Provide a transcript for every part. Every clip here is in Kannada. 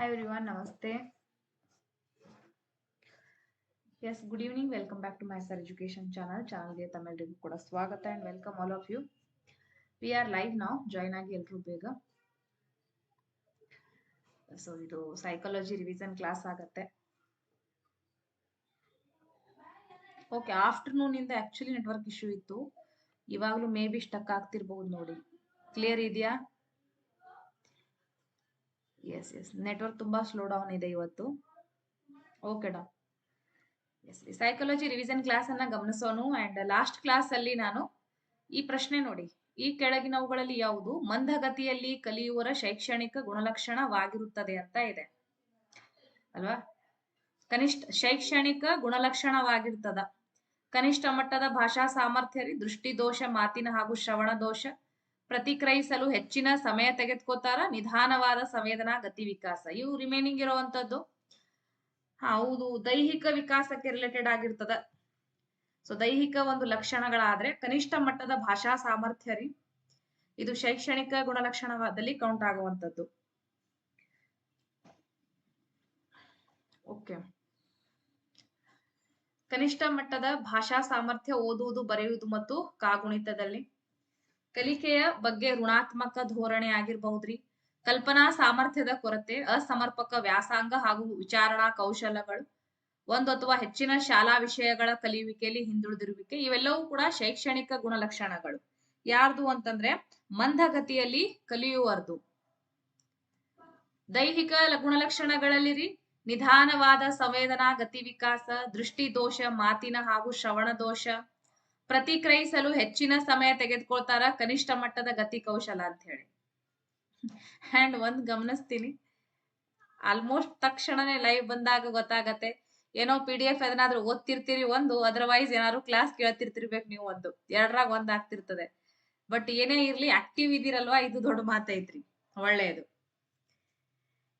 Hi everyone, Namaste. Yes, good evening. Welcome back to my Sir Education channel. ಚಾನಲ್ಗೆ ತಮ್ಮೆಲ್ಲರಿಗೂ ಕೂಡ ಸ್ವಾಗತ and welcome all of you we are live ನಾವು ಜಾಯ್ನ್ ಆಗಿ ಎಲ್ಲರೂ ಬೇಗ. ಸೊ ಇದು ಸೈಕಾಲಜಿ ರಿವಿಷನ್ ಕ್ಲಾಸ್ ಆಗತ್ತೆ. ಓಕೆ ಆಫ್ಟರ್ನೂನ್ ಇಂದ ಆಕ್ಚುಲಿ ನೆಟ್ವರ್ಕ್ ಇಶ್ಯೂ ಇತ್ತು. ಇವಾಗಲೂ ಮೇ ಬಿ ಸ್ಟಕ್ ಆಗ್ತಿರ್ಬಹುದು ನೋಡಿ. ಕ್ಲಿಯರ್ ಇದೆಯಾ? ಎಸ್ ಎಸ್ ನೆಟ್ವರ್ಕ್ ತುಂಬಾ ಸ್ಲೋ ಡೌನ್ ಇದೆ ಇವತ್ತು. ಓಕೆ ಡಾ ಎಸ್ ಸೈಕಾಲಜಿ ರಿವಿಷನ್ ಅನ್ನ ಗಮನಿಸೋನು ಅಂಡ್ ಲಾಸ್ಟ್ ಕ್ಲಾಸ್ ಅಲ್ಲಿ ನಾನು ಈ ಪ್ರಶ್ನೆ ನೋಡಿ. ಈ ಕೆಳಗಿನವುಗಳಲ್ಲಿ ಯಾವುದು? ಮಂದಗತಿಯಲ್ಲಿ ಕಲಿಯುವರ ಶೈಕ್ಷಣಿಕ ಗುಣಲಕ್ಷಣವಾಗಿರುತ್ತದೆ ಅಂತ ಇದೆ. ಅಲ್ವಾ? ಕನಿಷ್ಠ ಶೈಕ್ಷಣಿಕ ಗುಣಲಕ್ಷಣವಾಗಿರ್ತದ. ಕನಿಷ್ಠ ಮಟ್ಟದ ಭಾಷಾ ಸಾಮರ್ಥ್ಯ ದೃಷ್ಟಿ ದೋಷ ಮಾತಿನ ಹಾಗೂ ಶ್ರವಣ ದೋಷ ಪ್ರತಿಕ್ರಿಯಿಸಲು ಹೆಚ್ಚಿನ ಸಮಯ ತೆಗೆದುಕೋತಾರ ನಿಧಾನವಾದ ಸಂವೇದನಾ ಗತಿ ವಿಕಾಸ. ಇವು ರಿಮೈನಿಂಗ್ ಇರುವಂತದ್ದು ಹೌದು, ದೈಹಿಕ ವಿಕಾಸಕ್ಕೆ ರಿಲೇಟೆಡ್ ಆಗಿರ್ತದ. ಸೊ ದೈಹಿಕ ಒಂದು ಲಕ್ಷಣಗಳಾದ್ರೆ ಕನಿಷ್ಠ ಮಟ್ಟದ ಭಾಷಾ ಸಾಮರ್ಥ್ಯ ರೀ. ಇದು ಶೈಕ್ಷಣಿಕ ಗುಣಲಕ್ಷಣದಲ್ಲಿ ಕೌಂಟ್ ಆಗುವಂತದ್ದು ಓಕೆ ಕನಿಷ್ಠ ಮಟ್ಟದ ಭಾಷಾ ಸಾಮರ್ಥ್ಯ ಓದುವುದು, ಬರೆಯುವುದು ಮತ್ತು ಕಾಗುಣಿತದಲ್ಲಿ. ಕಲಿಕೆಯ ಬಗ್ಗೆ ಋಣಾತ್ಮಕ ಧೋರಣೆ ಆಗಿರ್ಬಹುದ್ರಿ? ಕಲ್ಪನಾ ಸಾಮರ್ಥ್ಯದ ಕೊರತೆ, ಅಸಮರ್ಪಕ ವ್ಯಾಸಾಂಗ ಹಾಗೂ ವಿಚಾರಣಾ ಕೌಶಲಗಳು, ಒಂದು ಅಥವಾ ಹೆಚ್ಚಿನ ಶಾಲಾ ವಿಷಯಗಳ ಕಲಿಯುವಿಕೆಯಲ್ಲಿ ಹಿಂದುಳಿದಿರುವಿಕೆ, ಇವೆಲ್ಲವೂ ಕೂಡ ಶೈಕ್ಷಣಿಕ ಗುಣಲಕ್ಷಣಗಳು. ಯಾರ್ದು ಅಂತಂದ್ರೆ, ಮಂದಗತಿಯಲ್ಲಿ ಕಲಿಯುವರ್ದು. ದೈಹಿಕ ಗುಣಲಕ್ಷಣಗಳಲ್ಲಿ ರೀ ನಿಧಾನವಾದ ಸಂವೇದನಾ, ಗತಿ ವಿಕಾಸ ದೃಷ್ಟಿ ದೋಷ ಮಾತಿನ ಹಾಗೂ ಶ್ರವಣ ದೋಷ ಪ್ರತಿಕ್ರಿಯಿಸಲು ಹೆಚ್ಚಿನ ಸಮಯ ತೆಗೆದುಕೊಳ್ತಾರ ಕನಿಷ್ಠ ಮಟ್ಟದ ಗತಿ ಕೌಶಲ ಅಂತ ಹೇಳಿ. ಅಂಡ್ ಒಂದ್ ಗಮನಿಸ್ತೀನಿ. ಆಲ್ಮೋಸ್ಟ್ ತಕ್ಷಣನೇ ಲೈವ್ ಬಂದಾಗ ಗೊತ್ತಾಗತ್ತೆ. ಏನೋ ಪಿ ಡಿ ಎಫ್ ಅದನ್ನಾದ್ರೂ ಓದ್ತಿರ್ತೀರಿ ಒಂದು ಅದರ್ವೈಸ್ ಏನಾದ್ರು ಕ್ಲಾಸ್ ಕೇಳ್ತಿರ್ತಿರ್ಬೇಕು ನೀವು ಒಂದು. ಎರಡರಾಗ ಒಂದ್ ಆಗ್ತಿರ್ತದೆ. ಬಟ್ ಏನೇ ಇರ್ಲಿ ಆಕ್ಟಿವ್ ಇದೀರಲ್ವಾ ಇದು ದೊಡ್ಡ ಮಾತೈತ್ರಿ. ಒಳ್ಳೆಯದು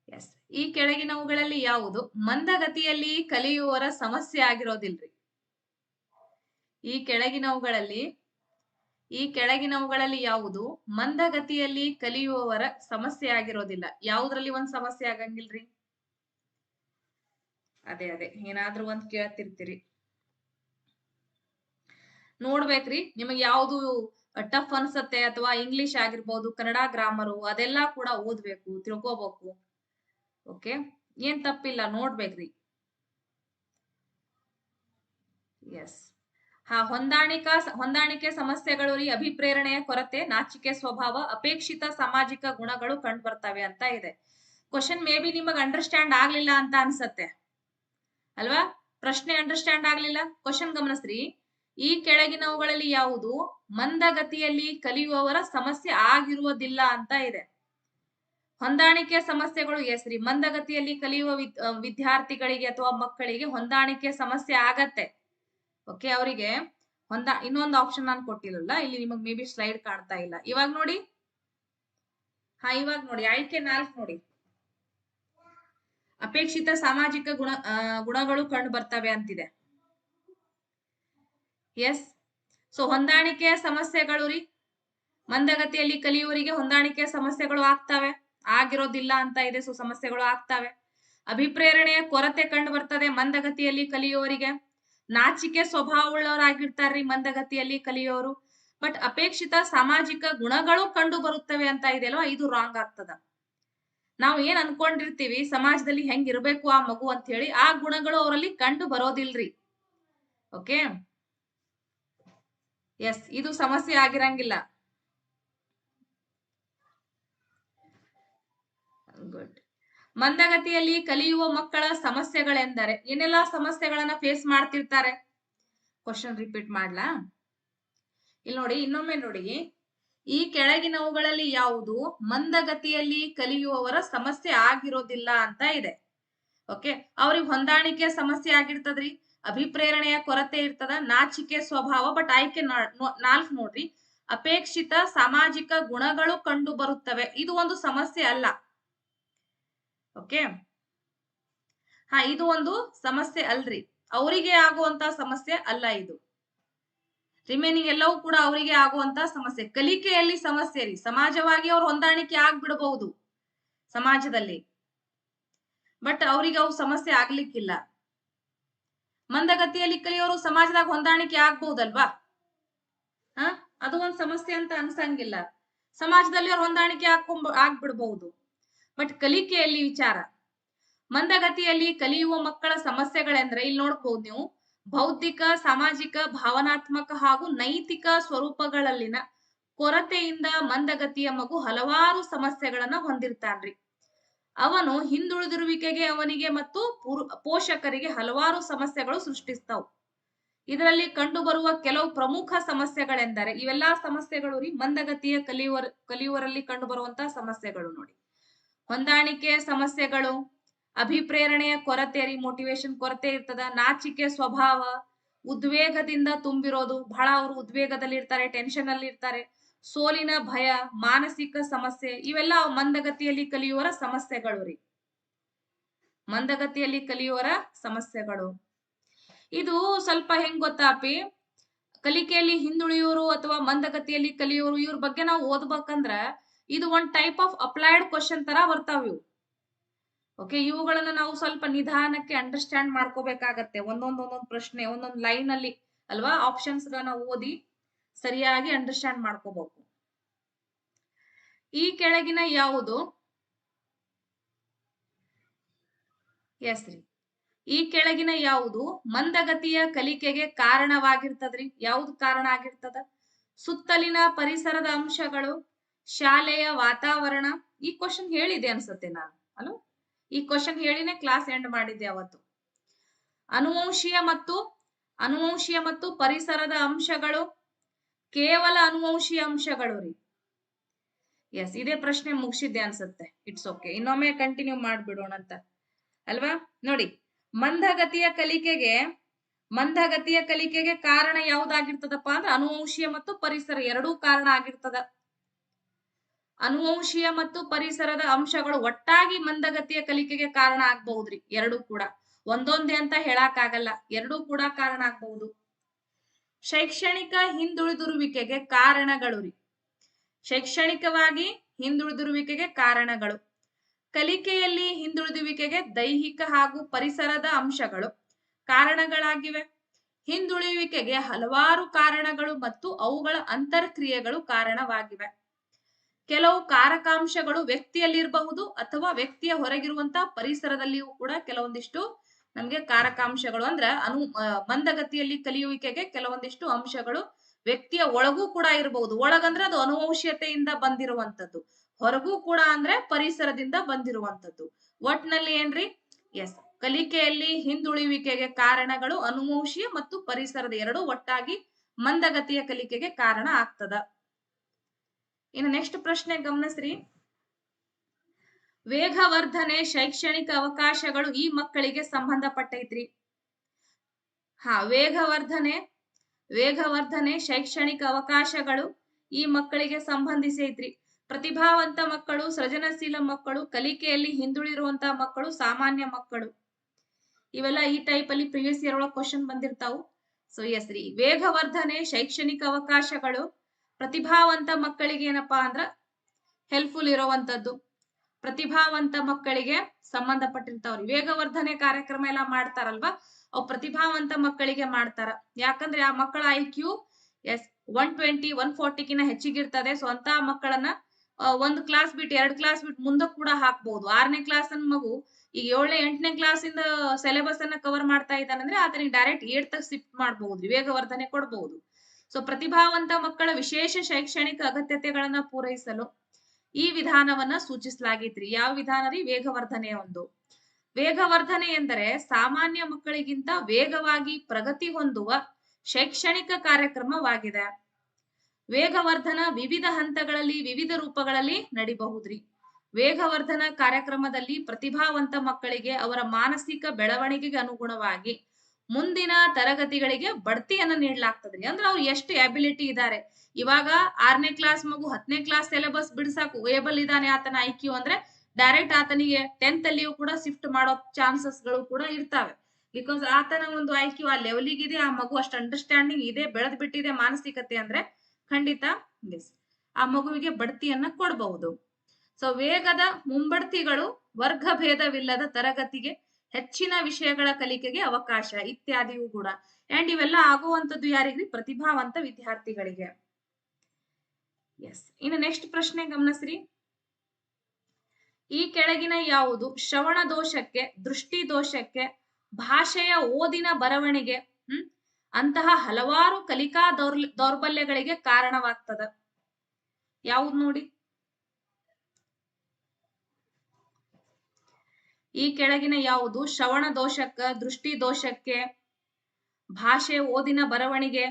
ಎಸ್ ಈ ಕೆಳಗಿನವುಗಳಲ್ಲಿ ಯಾವುದು? ಮಂದಗತಿಯಲ್ಲಿ ಕಲಿಯುವವರ ಸಮಸ್ಯೆ ಆಗಿರೋದಿಲ್ರಿ. ಈ ಕೆಳಗಿನವುಗಳಲ್ಲಿ ಈ ಕೆಳಗಿನವುಗಳಲ್ಲಿ ಯಾವುದು? ಮಂದಗತಿಯಲ್ಲಿ ಕಲಿಯುವವರ ಸಮಸ್ಯೆ ಆಗಿರೋದಿಲ್ಲ ಯಾವುದ್ರಲ್ಲಿ ಒಂದ್ ಸಮಸ್ಯೆ ಆಗಂಗಿಲ್ರಿ? ಅದೇ ಅದೇ. ಏನಾದ್ರೂ ಒಂದ್ ಕೇಳ್ತಿರ್ತೀರಿ. ನೋಡ್ಬೇಕ್ರಿ. ನಿಮಗೆ ಯಾವುದು ಟಫ್ ಅನ್ಸತ್ತೆ ಅಥವಾ ಇಂಗ್ಲಿಷ್ ಆಗಿರ್ಬೋದು, ಕನ್ನಡ ಗ್ರಾಮರು, ಅದೆಲ್ಲಾ ಕೂಡ ಓದ್ಬೇಕು, ತಿಳ್ಕೋಬೇಕು. ಓಕೆ? ಏನ್ ತಪ್ಪಿಲ್ಲ, ನೋಡ್ಬೇಕ್ರಿ. ಎಸ್ ಹಾ, ಹೊಂದಾಣಿಕಾ ಹೊಂದಾಣಿಕೆ ಸಮಸ್ಯೆಗಳು ರೀ, ಅಭಿಪ್ರೇರಣೆಯ ಕೊರತೆ, ನಾಚಿಕೆ ಸ್ವಭಾವ, ಅಪೇಕ್ಷಿತ ಸಾಮಾಜಿಕ ಗುಣಗಳು ಕಂಡು ಬರ್ತವೆ ಅಂತ ಇದೆ. ಕ್ವಶನ್ ಮೇ ಬಿ ನಿಮಗ್ ಅಂಡರ್ಸ್ಟ್ಯಾಂಡ್ ಆಗ್ಲಿಲ್ಲ ಅಂತ ಅನ್ಸತ್ತೆ. ಅಲ್ವಾ? ಪ್ರಶ್ನೆ ಅಂಡರ್ಸ್ಟ್ಯಾಂಡ್ ಆಗ್ಲಿಲ್ಲ? ಕ್ವಶನ್ ಗಮನಿಸ್ರಿ. ಈ ಕೆಳಗಿನವುಗಳಲ್ಲಿ ಯಾವುದು? ಮಂದಗತಿಯಲ್ಲಿ ಕಲಿಯುವವರ ಸಮಸ್ಯೆ ಆಗಿರುವುದಿಲ್ಲ ಅಂತ ಇದೆ. ಹೊಂದಾಣಿಕೆ ಸಮಸ್ಯೆಗಳು ಎಸ್ ರೀ, ಮಂದಗತಿಯಲ್ಲಿ ಕಲಿಯುವ ವಿದ್ಯಾರ್ಥಿಗಳಿಗೆ ಅಥವಾ ಮಕ್ಕಳಿಗೆ ಹೊಂದಾಣಿಕೆ ಸಮಸ್ಯೆ ಆಗತ್ತೆ. ಓಕೆ ಅವರಿಗೆ ಹೊಂದ ಇನ್ನೊಂದು ಆಪ್ಷನ್ ನಾನು ಕೊಟ್ಟಿರಲ್ಲ ಇಲ್ಲಿ ನಿಮಗೆ ಮೇ ಬಿ ಸ್ಲೈಡ್ ಕಾಣ್ತಾ ಇಲ್ಲ. ಇವಾಗ ನೋಡಿ. ಹಾ, ಇವಾಗ ನೋಡಿ, ಆಯ್ಕೆ ನಾಲ್ಕು ನೋಡಿ. ಅಪೇಕ್ಷಿತ ಸಾಮಾಜಿಕ ಗುಣ ಗುಣಗಳು ಕಂಡು ಬರ್ತವೆ ಅಂತಿದೆ. ಎಸ್ ಸೊ ಹೊಂದಾಣಿಕೆಯ ಸಮಸ್ಯೆಗಳು ರೀ. ಮಂದಗತಿಯಲ್ಲಿ ಕಲಿಯುವರಿಗೆ ಹೊಂದಾಣಿಕೆಯ ಸಮಸ್ಯೆಗಳು ಆಗ್ತವೆ. ಆಗಿರೋದಿಲ್ಲ ಅಂತ ಇದೆ ಸೊ ಸಮಸ್ಯೆಗಳು ಆಗ್ತವೆ. ಅಭಿಪ್ರೇರಣೆಯ ಕೊರತೆ ಕಂಡು ಬರ್ತದೆ ಮಂದಗತಿಯಲ್ಲಿ ಕಲಿಯುವವರಿಗೆ. ನಾಚಿಕೆ ಸ್ವಭಾವವುಳ್ಳವರಾಗಿರ್ತಾರ್ರಿ ಮಂದಗತಿಯಲ್ಲಿ ಕಲಿಯೋರು. ಬಟ್ ಅಪೇಕ್ಷಿತ ಸಾಮಾಜಿಕ ಗುಣಗಳು ಕಂಡು ಬರುತ್ತವೆ ಅಂತ ಇದೆಯಲ್ವಾ? ಇದು ರಾಂಗ್ ಆಗ್ತದ. ನಾವು ಏನ್ ಅನ್ಕೊಂಡಿರ್ತೀವಿ? ಸಮಾಜದಲ್ಲಿ ಹೆಂಗ್ ಹೆಂಗಿರ್ಬೇಕು ಆ ಮಗು ಅಂತ ಹೇಳಿ ಆ ಗುಣಗಳು ಅವರಲ್ಲಿ ಕಂಡು ಬರೋದಿಲ್ರಿ. ಓಕೆ ಎಸ್ ಇದು ಸಮಸ್ಯೆ ಆಗಿರಂಗಿಲ್ಲ. ಗುಡ್ ಮಂದಗತಿಯಲ್ಲಿ ಕಲಿಯುವ ಮಕ್ಕಳ ಸಮಸ್ಯೆಗಳೆಂದರೆ ಏನೆಲ್ಲಾ ಸಮಸ್ಯೆಗಳನ್ನ ಫೇಸ್ ಮಾಡ್ತಿರ್ತಾರೆ? ಕ್ವಶನ್ ರಿಪೀಟ್ ಮಾಡ್ಲಾ? ಇಲ್ಲಿ ನೋಡಿ, ಇನ್ನೊಮ್ಮೆ ನೋಡಿ. ಈ ಕೆಳಗಿನವುಗಳಲ್ಲಿ ಯಾವುದು? ಮಂದಗತಿಯಲ್ಲಿ ಕಲಿಯುವವರ ಸಮಸ್ಯೆ ಆಗಿರೋದಿಲ್ಲ ಅಂತ ಇದೆ. ಓಕೆ ಅವ್ರಿಗೆ ಹೊಂದಾಣಿಕೆ ಸಮಸ್ಯೆ ಆಗಿರ್ತದ್ರಿ, ಅಭಿಪ್ರೇರಣೆಯ ಕೊರತೆ ಇರ್ತದ, ನಾಚಿಕೆ ಸ್ವಭಾವ ಬಟ್ ಆಯ್ಕೆ ನಾಲ್ಕು ನೋಡ್ರಿ. ಅಪೇಕ್ಷಿತ ಸಾಮಾಜಿಕ ಗುಣಗಳು ಕಂಡು ಬರುತ್ತವೆ. ಇದು ಒಂದು ಸಮಸ್ಯೆ ಅಲ್ಲ. ಓಕೆ ಹಾ, ಇದು ಒಂದು ಸಮಸ್ಯೆ ಅಲ್ರಿ. ಅವರಿಗೆ ಆಗುವಂತ ಸಮಸ್ಯೆ ಅಲ್ಲ ಇದು. ರಿಮೈನಿಂಗ್ ಎಲ್ಲವೂ ಕೂಡ ಅವರಿಗೆ ಆಗುವಂತ ಸಮಸ್ಯೆ. ಕಲಿಕೆಯಲ್ಲಿ ಸಮಸ್ಯೆ ರೀ. ಸಮಾಜವಾಗಿ ಅವ್ರು ಹೊಂದಾಣಿಕೆ ಆಗ್ಬಿಡಬಹುದು ಸಮಾಜದಲ್ಲಿ. ಬಟ್ ಅವ್ರಿಗೆ ಅವು ಸಮಸ್ಯೆ ಆಗ್ಲಿಕ್ಕಿಲ್ಲ. ಮಂದಗತಿಯಲ್ಲಿ ಕಲಿಯೋರು ಸಮಾಜದಾಗ ಹೊಂದಾಣಿಕೆ ಆಗ್ಬಹುದಲ್ವಾ? ಹ? ಅದು ಒಂದ್ ಸಮಸ್ಯೆ ಅಂತ ಅನ್ಸಂಗಿಲ್ಲ. ಸಮಾಜದಲ್ಲಿ ಅವ್ರು ಹೊಂದಾಣಿಕೆ ಆಗ್ಕೊಂಡ್ ಆಗ್ಬಿಡ್ಬಹುದು. ಬಟ್ ಕಲಿಕೆಯಲ್ಲಿ ವಿಚಾರ. ಮಂದಗತಿಯಲ್ಲಿ ಕಲಿಯುವ ಮಕ್ಕಳ ಸಮಸ್ಯೆಗಳೆಂದ್ರೆ ಇಲ್ಲಿ ನೋಡ್ಬಹುದು ನೀವು. ಬೌದ್ಧಿಕ, ಸಾಮಾಜಿಕ, ಭಾವನಾತ್ಮಕ ಹಾಗೂ ನೈತಿಕ ಸ್ವರೂಪಗಳಲ್ಲಿನ ಕೊರತೆಯಿಂದ ಮಂದಗತಿಯ ಮಗು ಹಲವಾರು ಸಮಸ್ಯೆಗಳನ್ನ ಹೊಂದಿರ್ತಾನ್ರಿ. ಅವನು ಹಿಂದುಳಿದಿರುವಿಕೆಗೆ, ಅವನಿಗೆ ಮತ್ತು ಪೋಷಕರಿಗೆ ಹಲವಾರು ಸಮಸ್ಯೆಗಳು ಸೃಷ್ಟಿಸ್ತಾವ್. ಇದರಲ್ಲಿ ಕಂಡುಬರುವ ಕೆಲವು ಪ್ರಮುಖ ಸಮಸ್ಯೆಗಳೆಂದರೆ ಇವೆಲ್ಲಾ ಸಮಸ್ಯೆಗಳು ರೀ, ಮಂದಗತಿಯ ಕಲಿಯುವ ಕಲಿಯುವರಲ್ಲಿ ಕಂಡುಬರುವಂತಹ ಸಮಸ್ಯೆಗಳು ನೋಡಿ. ಹೊಂದಾಣಿಕೆ ಸಮಸ್ಯೆಗಳು, ಅಭಿಪ್ರೇರಣೆಯ ಕೊರತೆ ರೀ ಮೋಟಿವೇಶನ್ ಕೊರತೆ ಇರ್ತದ, ನಾಚಿಕೆ ಸ್ವಭಾವ, ಉದ್ವೇಗದಿಂದ ತುಂಬಿರೋದು ಬಹಳ ಅವರು ಉದ್ವೇಗದಲ್ಲಿ ಇರ್ತಾರೆ ಟೆನ್ಷನ್ ಅಲ್ಲಿ ಇರ್ತಾರೆ ಸೋಲಿನ ಭಯ, ಮಾನಸಿಕ ಸಮಸ್ಯೆ, ಇವೆಲ್ಲ ಮಂದಗತಿಯಲ್ಲಿ ಕಲಿಯುವರ ಸಮಸ್ಯೆಗಳು ರೀ. ಮಂದಗತಿಯಲ್ಲಿ ಕಲಿಯುವರ ಸಮಸ್ಯೆಗಳು. ಇದು ಸ್ವಲ್ಪ ಹೆಂಗ್ ಗೊತ್ತಾಪಿ? ಕಲಿಕೆಯಲ್ಲಿ ಹಿಂದುಳಿಯೋರು ಅಥವಾ ಮಂದಗತಿಯಲ್ಲಿ ಕಲಿಯೋರು ಇವ್ರ ಬಗ್ಗೆ ನಾವು ಓದ್ಬೇಕಂದ್ರ ಇದು ಒಂದ್ ಟೈಪ್ ಆಫ್ ಅಪ್ಲೈಡ್ ಕ್ವಶನ್ ತರ ಬರ್ತಾವ ಇವು. ಓಕೆ ಇವುಗಳನ್ನ ನಾವು ಸ್ವಲ್ಪ ನಿಧಾನಕ್ಕೆ ಅಂಡರ್ಸ್ಟ್ಯಾಂಡ್ ಮಾಡ್ಕೋಬೇಕಾಗತ್ತೆ. ಒಂದೊಂದ್ ಒಂದೊಂದ್ ಪ್ರಶ್ನೆ, ಒಂದೊಂದ್ ಲೈನ್ ಅಲ್ಲಿ ಅಲ್ವಾ? ಆಪ್ಷನ್ಸ್ ಗಳನ್ನ ಓದಿ ಸರಿಯಾಗಿ ಅಂಡರ್ಸ್ಟ್ಯಾಂಡ್ ಮಾಡ್ಕೋಬೇಕು. ಈ ಕೆಳಗಿನ ಯಾವುದು? ಎಸ್ ರೀ. ಈ ಕೆಳಗಿನ ಯಾವುದು? ಮಂದಗತಿಯ ಕಲಿಕೆಗೆ ಕಾರಣವಾಗಿರ್ತದ್ರಿ. ಯಾವ್ದು ಕಾರಣ ಆಗಿರ್ತದ? ಸುತ್ತಲಿನ ಪರಿಸರದ ಅಂಶಗಳು ಶಾಲೆಯ ವಾತಾವರಣ ಈ ಕ್ವಶನ್ ಹೇಳಿದೆ ಅನ್ಸುತ್ತೆ ನಾನು ಅಲೋ ಈ ಕ್ವಶನ್ ಹೇಳಿನೇ ಕ್ಲಾಸ್ ಎಂಡ್ ಮಾಡಿದ್ದೆ ಅವತ್ತು. ಅನುವಂಶೀಯ ಮತ್ತು ಅನುವಂಶೀಯ ಮತ್ತು ಪರಿಸರದ ಅಂಶಗಳು ಕೇವಲ ಅನುವಂಶೀಯ ಅಂಶಗಳು ರೀ. ಎಸ್ ಇದೇ ಪ್ರಶ್ನೆ ಮುಗಿಸಿದ್ದೆ ಅನ್ಸುತ್ತೆ. ಇಟ್ಸ್ ಓಕೆ ಇನ್ನೊಮ್ಮೆ ಕಂಟಿನ್ಯೂ ಮಾಡ್ಬಿಡೋಣ ಅಂತ. ಅಲ್ವಾ? ನೋಡಿ, ಮಂದಗತಿಯ ಕಲಿಕೆಗೆ ಮಂದಗತಿಯ ಕಲಿಕೆಗೆ ಕಾರಣ ಯಾವ್ದಾಗಿರ್ತದಪ್ಪ ಅಂದ್ರೆ ಅನುವಂಶೀಯ ಮತ್ತು ಪರಿಸರ ಎರಡೂ ಕಾರಣ ಆಗಿರ್ತದ. ಅನುವಂಶೀಯ ಮತ್ತು ಪರಿಸರದ ಅಂಶಗಳು ಒಟ್ಟಾಗಿ ಮಂದಗತಿಯ ಕಲಿಕೆಗೆ ಕಾರಣ ಆಗ್ಬಹುದ್ರಿ? ಎರಡೂ ಕೂಡ. ಒಂದೊಂದೇ ಅಂತ ಹೇಳಕ್ ಆಗಲ್ಲ ಎರಡೂ ಕೂಡ ಕಾರಣ ಆಗ್ಬಹುದು. ಶೈಕ್ಷಣಿಕ ಹಿಂದುಳಿದಿರುವಿಕೆಗೆ ಕಾರಣಗಳು ರೀ. ಶೈಕ್ಷಣಿಕವಾಗಿ ಹಿಂದುಳಿದಿರುವಿಕೆಗೆ ಕಾರಣಗಳು. ಕಲಿಕೆಯಲ್ಲಿ ಹಿಂದುಳಿದುವಿಕೆಗೆ ದೈಹಿಕ ಹಾಗೂ ಪರಿಸರದ ಅಂಶಗಳು ಕಾರಣಗಳಾಗಿವೆ. ಹಿಂದುಳಿಯುವಿಕೆಗೆ ಹಲವಾರು ಕಾರಣಗಳು ಮತ್ತು ಅವುಗಳ ಅಂತರ್ಕ್ರಿಯೆಗಳು ಕಾರಣವಾಗಿವೆ. ಕೆಲವು ಕಾರಕಾಂಶಗಳು ವ್ಯಕ್ತಿಯಲ್ಲಿರಬಹುದು ಅಥವಾ ವ್ಯಕ್ತಿಯ ಹೊರಗಿರುವಂತಹ ಪರಿಸರದಲ್ಲಿಯೂ ಕೂಡ ಕೆಲವೊಂದಿಷ್ಟು ನಮ್ಗೆ ಕಾರಕಾಂಶಗಳು ಅಂದ್ರ ಅನು ಮಂದಗತಿಯಲ್ಲಿ ಕಲಿಯುವಿಕೆಗೆ ಕೆಲವೊಂದಿಷ್ಟು ಅಂಶಗಳು ವ್ಯಕ್ತಿಯ ಒಳಗೂ ಕೂಡ ಇರಬಹುದು. ಒಳಗಂದ್ರೆ ಅದು ಅನುವಂಶೀಯತೆಯಿಂದ ಬಂದಿರುವಂತದ್ದು ಹೊರಗೂ ಕೂಡ ಅಂದ್ರೆ ಪರಿಸರದಿಂದ ಬಂದಿರುವಂತದ್ದು ಒಟ್ನಲ್ಲಿ ಏನ್ರಿ? ಎಸ್ ಕಲಿಕೆಯಲ್ಲಿ ಹಿಂದುಳಿಯುವಿಕೆಗೆ ಕಾರಣಗಳು ಅನುವಂಶೀಯ ಮತ್ತು ಪರಿಸರದ ಎರಡು ಒಟ್ಟಾಗಿ ಮಂದಗತಿಯ ಕಲಿಕೆಗೆ ಕಾರಣ ಆಗ್ತದ. ಇನ್ನು ನೆಕ್ಸ್ಟ್ ಪ್ರಶ್ನೆ ಗಮನಿಸ್ರಿ. ವೇಗವರ್ಧನೆ ಶೈಕ್ಷಣಿಕ ಅವಕಾಶಗಳು ಈ ಮಕ್ಕಳಿಗೆ ಸಂಬಂಧಪಟ್ಟೈತ್ರಿ. ಹಾ, ವೇಗವರ್ಧನೆ ವೇಗವರ್ಧನೆ ಶೈಕ್ಷಣಿಕ ಅವಕಾಶಗಳು ಈ ಮಕ್ಕಳಿಗೆ ಸಂಬಂಧಿಸೈತ್ರಿ. ಪ್ರತಿಭಾವಂತ ಮಕ್ಕಳು, ಸೃಜನಶೀಲ ಮಕ್ಕಳು, ಕಲಿಕೆಯಲ್ಲಿ ಹಿಂದುಳಿರುವಂತಹ ಮಕ್ಕಳು, ಸಾಮಾನ್ಯ ಮಕ್ಕಳು. ಇವೆಲ್ಲ ಈ ಟೈಪ್ ಅಲ್ಲಿ ಪ್ರಿವಿಯಸ್ ಇಯರ್ ಒಳಗೆ ಕ್ವಶನ್ ಬಂದಿರ್ತಾವು. ಸೊ ಎಸ್ ರೀ. ವೇಗವರ್ಧನೆ ಶೈಕ್ಷಣಿಕ ಅವಕಾಶಗಳು ಪ್ರತಿಭಾವಂತ ಮಕ್ಕಳಿಗೆ ಏನಪ್ಪಾ ಅಂದ್ರ ಹೆಲ್ಪ್ಫುಲ್ ಇರುವಂತದ್ದು ಪ್ರತಿಭಾವಂತ ಮಕ್ಕಳಿಗೆ ಸಂಬಂಧಪಟ್ಟಿರ್ತಾವ್ರಿ. ವೇಗವರ್ಧನೆ ಕಾರ್ಯಕ್ರಮ ಎಲ್ಲ ಮಾಡ್ತಾರಲ್ವಾ? ಅವು ಪ್ರತಿಭಾವಂತ ಮಕ್ಕಳಿಗೆ ಮಾಡ್ತಾರ. ಯಾಕಂದ್ರೆ ಆ ಮಕ್ಕಳ I Q S one twenty, one ಫೋರ್ಟಿಗಿನ ಹೆಚ್ಚಿಗಿರ್ತದೆ. ಸೊ ಅಂತ ಮಕ್ಕಳನ್ನ ಒಂದ್ ಕ್ಲಾಸ್ ಬಿಟ್ಟು, ಎರಡ್ ಕ್ಲಾಸ್ ಬಿಟ್ಟು ಮುಂದಕ್ ಕೂಡ ಹಾಕ್ಬಹುದು ಆರನೇ ಕ್ಲಾಸ್ ಅನ್ ಮಗು ಈಗ ಏಳನೇ, ಎಂಟನೇ ಕ್ಲಾಸ್ ಇಂದ ಸಿಲೆಬಸ್ ಅನ್ನ ಕವರ್ ಮಾಡ್ತಾ ಇದ್ದಾನಂದ್ರೆ ಆತನಿಗೆ ಡೈರೆಕ್ಟ್ ಏಟ್ ತಕ್ ಶಿಫ್ಟ್ ಮಾಡಬಹುದು ವೇಗವರ್ಧನೆ ಕೊಡಬಹುದು ಸೊ ಪ್ರತಿಭಾವಂತ ಮಕ್ಕಳ ವಿಶೇಷ ಶೈಕ್ಷಣಿಕ ಅಗತ್ಯತೆಗಳನ್ನ ಪೂರೈಸಲು ಈ ವಿಧಾನವನ್ನ ಸೂಚಿಸಲಾಗಿತ್ರಿ. ಯಾವ ವಿಧಾನ ರೀ? ವೇಗವರ್ಧನೆ ಒಂದು. ವೇಗವರ್ಧನೆ ಎಂದರೆ ಸಾಮಾನ್ಯ ಮಕ್ಕಳಿಗಿಂತ ವೇಗವಾಗಿ ಪ್ರಗತಿ ಹೊಂದುವ ಶೈಕ್ಷಣಿಕ ಕಾರ್ಯಕ್ರಮವಾಗಿದೆ. ವೇಗವರ್ಧನ ವಿವಿಧ ಹಂತಗಳಲ್ಲಿ, ವಿವಿಧ ರೂಪಗಳಲ್ಲಿ ನಡಿಬಹುದ್ರಿ. ವೇಗವರ್ಧನ ಕಾರ್ಯಕ್ರಮದಲ್ಲಿ ಪ್ರತಿಭಾವಂತ ಮಕ್ಕಳಿಗೆ ಅವರ ಮಾನಸಿಕ ಬೆಳವಣಿಗೆಗೆ ಅನುಗುಣವಾಗಿ ಮುಂದಿನ ತರಗತಿಗಳಿಗೆ ಬಡ್ತಿಯನ್ನ ನೀಡಲಾಗ್ತದ್ರಿ. ಅಂದ್ರೆ ಅವ್ರು ಎಷ್ಟು ಎಬಿಲಿಟಿ ಇದ್ದಾರೆ ಇವಾಗ ಆರನೇ ಕ್ಲಾಸ್ ಮಗು ಹತ್ತನೇ ಕ್ಲಾಸ್ ಸಿಲೆಬಸ್ ಬಿಡ್ಸಾಕ್ ಏಬಲ್ ಇದ್ದಾನೆ ಆತನ ಐ ಕ್ಯೂ ಅಂದ್ರೆ ಡೈರೆಕ್ಟ್ ಆತನಿಗೆ ಟೆಂತ್ ಅಲ್ಲಿಯೂ ಕೂಡ ಶಿಫ್ಟ್ ಮಾಡೋ ಚಾನ್ಸಸ್ಗಳು ಕೂಡ ಇರ್ತಾವೆ. ಬಿಕಾಸ್ ಆತನ ಒಂದು ಕ್ಯೂ ಆ ಲೆವೆಲಿಗೆ ಇದೆ ಆ ಮಗು ಅಷ್ಟು ಅಂಡರ್ಸ್ಟ್ಯಾಂಡಿಂಗ್ ಇದೆ, ಬೆಳೆದ್ ಬಿಟ್ಟಿದೆ ಮಾನಸಿಕತೆ ಅಂದ್ರೆ ಖಂಡಿತ ಆ ಮಗುವಿಗೆ ಬಡ್ತಿಯನ್ನ ಕೊಡಬಹುದು. ಸೊ ವೇಗದ ಮುಂಬಡ್ತಿಗಳು ವರ್ಗಭೇದವಿಲ್ಲದ ತರಗತಿಗೆ ಹೆಚ್ಚಿನ ವಿಷಯಗಳ ಕಲಿಕೆಗೆ ಅವಕಾಶ ಇತ್ಯಾದಿಯೂ ಕೂಡ. ಅಂಡ್ ಇವೆಲ್ಲ ಆಗುವಂತದ್ದು ಯಾರಿಗ್ರಿ? ಪ್ರತಿಭಾವಂತ ವಿದ್ಯಾರ್ಥಿಗಳಿಗೆ. ಎಸ್ ಇನ್ನು ನೆಕ್ಸ್ಟ್ ಪ್ರಶ್ನೆ ಗಮನಿಸ್ರಿ. ಈ ಕೆಳಗಿನ ಯಾವುದು? ಶ್ರವಣ ದೋಷಕ್ಕೆ, ದೃಷ್ಟಿ ದೋಷಕ್ಕೆ, ಭಾಷೆಯ ಓದಿನ ಬರವಣಿಗೆ, ಹ್ಮ್, ಅಂತಹ ಹಲವಾರು ಕಲಿಕಾ ದೌರ್ ದೌರ್ಬಲ್ಯಗಳಿಗೆ ಕಾರಣವಾಗ್ತದ. ಯಾವ್ದು ನೋಡಿ? ಈ ಕೆಳಗಿನ ಯಾವುದು? ಶ್ರವಣ ದೋಷಕ್ಕ, ದೃಷ್ಟಿ ದೋಷಕ್ಕೆ, ಭಾಷೆ ಓದಿನ ಬರವಣಿಗೆ,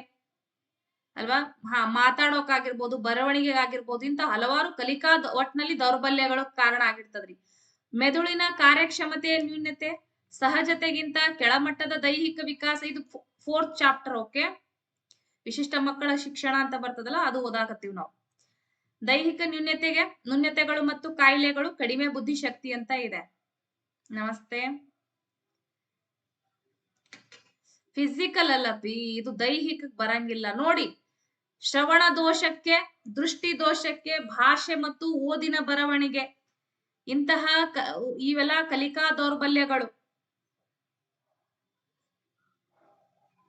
ಅಲ್ವಾ? ಮಾತಾಡೋಕಾಗಿರ್ಬೋದು, ಬರವಣಿಗೆಗಾಗಿರ್ಬೋದು ಇಂತ ಹಲವಾರು ಕಲಿಕಾ ಒಟ್ನಲ್ಲಿ ದೌರ್ಬಲ್ಯಗಳು ಕಾರಣ ಆಗಿರ್ತದ್ರಿ. ಮೆದುಳಿನ ಕಾರ್ಯಕ್ಷಮತೆಯ ನ್ಯೂನ್ಯತೆ ಸಹಜತೆಗಿಂತ ಕೆಳಮಟ್ಟದ ದೈಹಿಕ ವಿಕಾಸ, ಇದು ಫೋರ್ತ್ ಚಾಪ್ಟರ್, ಓಕೆ? ವಿಶಿಷ್ಟ ಮಕ್ಕಳ ಶಿಕ್ಷಣ ಅಂತ ಬರ್ತದಲ್ಲ, ಅದು ಓದಾಕತ್ತೀವಿ ನಾವು. ದೈಹಿಕ ನ್ಯೂನ್ಯತೆಗೆ ನ್ಯೂನ್ಯತೆಗಳು ಮತ್ತು ಕಾಯಿಲೆಗಳು ಕಡಿಮೆ ಬುದ್ಧಿಶಕ್ತಿ ಅಂತ ಇದೆ. ನಮಸ್ತೆ. ಫಿಸಿಕಲ್ ಅಲ್ಲ ಪಿ ಇದು ದೈಹಿಕ ಬರಂಗಿಲ್ಲ. ನೋಡಿ, ಶ್ರವಣ ದೋಷಕ್ಕೆ, ದೃಷ್ಟಿ ದೋಷಕ್ಕೆ, ಭಾಷೆ ಮತ್ತು ಓದಿನ ಬರವಣಿಗೆ, ಇಂತಹ ಇವೆಲ್ಲ ಕಲಿಕಾ ದೌರ್ಬಲ್ಯಗಳು.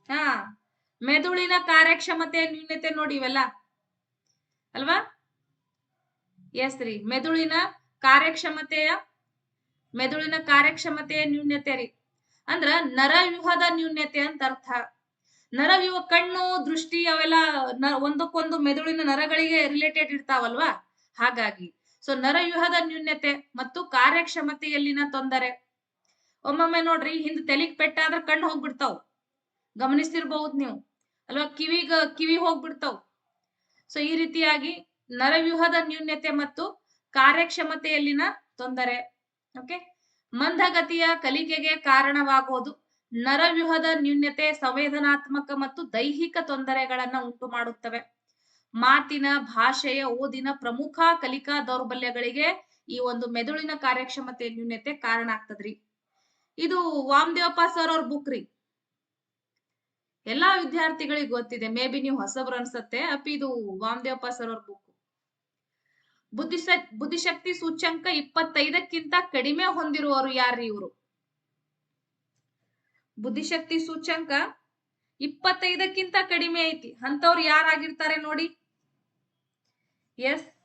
ಹಾ, ಮೆದುಳಿನ ಕಾರ್ಯಕ್ಷಮತೆ, ನ್ಯೂನತೆ ನೋಡಿ ಇವೆಲ್ಲ. ಅಲ್ವಾ? ಎಸ್ ರೀ, ಮೆದುಳಿನ ಕಾರ್ಯಕ್ಷಮತೆಯ ಮೆದುಳಿನ ಕಾರ್ಯಕ್ಷಮತೆಯ ನ್ಯೂನ್ಯತೆ ರೀ. ಅಂದ್ರ ನರವ್ಯೂಹದ ನ್ಯೂನ್ಯತೆ ಅಂತ ಅರ್ಥ. ನರವ್ಯೂಹ ಕಣ್ಣು, ದೃಷ್ಟಿ ಅವೆಲ್ಲ ಒಂದಕ್ಕೊಂದು ಮೆದುಳಿನ ನರಗಳಿಗೆ ರಿಲೇಟೆಡ್ ಇರ್ತಾವಲ್ವಾ? ಹಾಗಾಗಿ. ಸೊ ನರವ್ಯೂಹದ ನ್ಯೂನ್ಯತೆ ಮತ್ತು ಕಾರ್ಯಕ್ಷಮತೆಯಲ್ಲಿನ ತೊಂದರೆ. ಒಮ್ಮೊಮ್ಮೆ ನೋಡ್ರಿ, ಹಿಂದ್ ತೆಲಿಗ್ ಪೆಟ್ಟಾದ್ರ ಕಣ್ಣು ಹೋಗ್ಬಿಡ್ತಾವ್. ಗಮನಿಸ್ತಿರ್ಬಹುದು ನೀವು. ಅಲ್ವಾ? ಕಿವಿಗ, ಕಿವಿ ಹೋಗ್ಬಿಡ್ತಾವ್. ಸೊ ಈ ರೀತಿಯಾಗಿ ನರವ್ಯೂಹದ ನ್ಯೂನ್ಯತೆ ಮತ್ತು ಕಾರ್ಯಕ್ಷಮತೆಯಲ್ಲಿನ ತೊಂದರೆ. ಓಕೆ ಮಂದಗತಿಯ ಕಲಿಕೆಗೆ ಕಾರಣವಾಗುವುದು ನರವ್ಯೂಹದ ನ್ಯೂನ್ಯತೆ, ಸಂವೇದನಾತ್ಮಕ ಮತ್ತು ದೈಹಿಕ ತೊಂದರೆಗಳನ್ನ ಉಂಟು ಮಾಡುತ್ತವೆ. ಮಾತಿನ ಭಾಷೆಯ ಓದಿನ ಪ್ರಮುಖ ಕಲಿಕಾ ದೌರ್ಬಲ್ಯಗಳಿಗೆ ಈ ಒಂದು ಮೆದುಳಿನ ಕಾರ್ಯಕ್ಷಮತೆ ನ್ಯೂನ್ಯತೆ ಕಾರಣ ಆಗ್ತದ್ರಿ. ಇದು ವಾಮದೇವಪ್ಪ ಸರ್ ಅವ್ರ ಬುಕ್ ರೀ. ಎಲ್ಲಾ ವಿದ್ಯಾರ್ಥಿಗಳಿಗೆ ಗೊತ್ತಿದೆ. ಮೇ ಬಿ ನೀವು ಹೊಸಬ್ರು ಅನ್ಸತ್ತೆ ಅಪ್ಪಿ ಇದು ವಾಮದೇವಪ್ಪ ಸರ್ ಅವ್ರ ಬುಕ್ ಬುದ್ಧಿಶ, ಬುದ್ಧಿಶಕ್ತಿ ಸೂಚ್ಯಂಕ ಇಪ್ಪತ್ತೈದಕ್ಕಿಂತ ಕಡಿಮೆ ಹೊಂದಿರುವವರು ಯಾರ್ರಿ ಇವರು? ಬುದ್ಧಿಶಕ್ತಿ ಸೂಚ್ಯಂಕ ಇಪ್ಪತ್ತೈದಕ್ಕಿಂತ ಕಡಿಮೆ ಐತಿ. ಅಂತವ್ರು ಯಾರಾಗಿರ್ತಾರೆ ನೋಡಿ? ಎಸ್